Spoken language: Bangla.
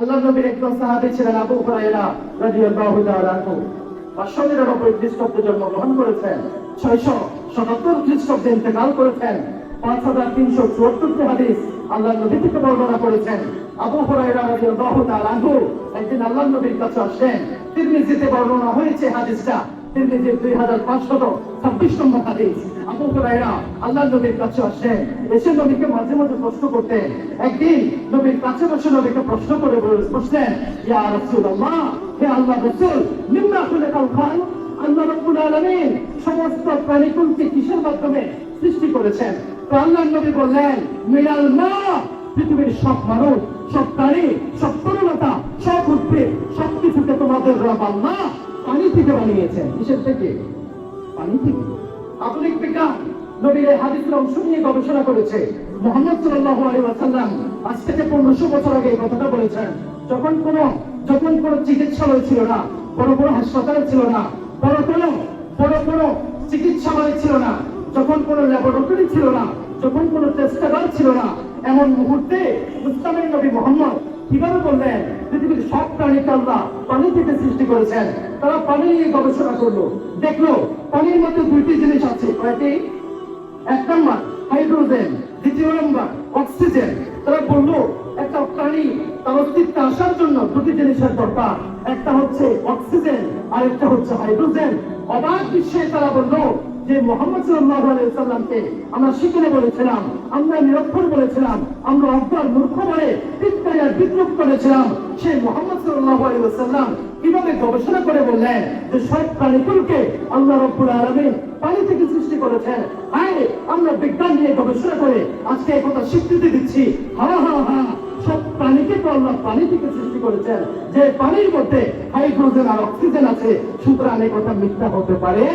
আল্লাহ নবীর একজন সাহাবি ছিলেন আবু হুরায়রা রাদিয়াল্লাহু তাআলা আনহু। পাঁচশো নিরানব্বই খ্রিস্টাব্দে জন্মগ্রহণ করেছেন, ছয়শো সাতাত্তর খ্রিস্টাব্দে ইন্তেকাল করেছেন, পাঁচ হাজার তিনশো চুয়াত্তরটি হাদিস আল্লাহ নবী থেকে বর্ণনা করেছেন। আবু হুরায়রা রাদিয়াল্লাহু তাআলা আনহু একদিন আল্লাহ নবীর কাছে আসেন। তিরমিজিতে বর্ণনা হয়েছে হাদিসটা। দুই হাজার পাঁচশত ছাব্বিশ নম্বর হাদিস। আল্লাহ নবীর কাছে এসে নবীকে মাঝে মাঝে প্রশ্ন করতেন একদিন নবীর কাছে বসে নবীকে প্রশ্ন করে বসলেন, ইয়া রাসূলুল্লাহ, হে আল্লাহ খুলাকাল খান আল্লাহ সমস্ত প্রাণীকুলকে কিসের মাধ্যমে সৃষ্টি করেছেন? তো আল্লাহ নবী বললেন মা, পৃথিবীর সব মানুষ, সব প্রাণী, সব তরুণতা সব উদ্ভিদ সব কিছুকে তোমাদের রব আল্লাহ পানি থেকে বানিয়েছেন। কিসের থেকে পানি থেকে। আধুনিক বিজ্ঞান নবীর হাদিসের অংশ নিয়ে গবেষণা করেছে। মোহাম্মদ আলাইহি ওয়াসাল্লাম আজ থেকে পনেরোশো বছর আগে এই কথাটা বলেছেন। যখন যখন চিকিৎসালয় ছিল না বড় বড় হাসপাতাল ছিল না, বড় কোনো বড় কোনো চিকিৎসালয় ছিল না, যখন কোনো ল্যাবরেটরি ছিল না, যখন কোনো টেস্টাগার ছিল না, এমন মুহূর্তে ইসলামের নবী মোহাম্মদ কীভাবে বললেন প্রাণীকে আল্লাহ পানি থেকে সৃষ্টি করেছেন। তারা পানি নিয়ে গবেষণা করল। দেখল, পানির মধ্যে দুইটি জিনিস আছে। কয়টি? এক নম্বর, হাইড্রোজেন। দ্বিতীয় নম্বর, অক্সিজেন। তারা বলল, একটা প্রাণী তার অস্তিত্বে আসার জন্য দুটি জিনিসের দরকার। একটা হচ্ছে অক্সিজেন, আর একটা হচ্ছে হাইড্রোজেন। অবাক বিশ্বে তারা বলল যে মোহাম্মদ সাল্লাল্লাহু আলাইহি সাল্লামকে আমরা শিখনে বলেছিলাম, আমরা নিরক্ষর বলেছিলাম, আমরা অজ্ঞান মূর্খ বলে করেছিলাম, সেই মোহাম্মদ ওয়াসাল্লাম কীভাবে গবেষণা করে বললেন যে সব প্রাণীকুলকে আল্লাহ রব্বুল আলামিন পানি থেকে সৃষ্টি করেছেন। হায় আমরা বিজ্ঞান নিয়ে গবেষণা করে আজকে এই কথা স্বীকৃতি দিচ্ছি। হা হা হা, সব প্রাণীকে তো আল্লাহ পানি থেকে সৃষ্টি করেছেন। যে পানির মধ্যে হাইড্রোজেন আর অক্সিজেন আছে, সুতরাং কথা মিথ্যা হতে পারে।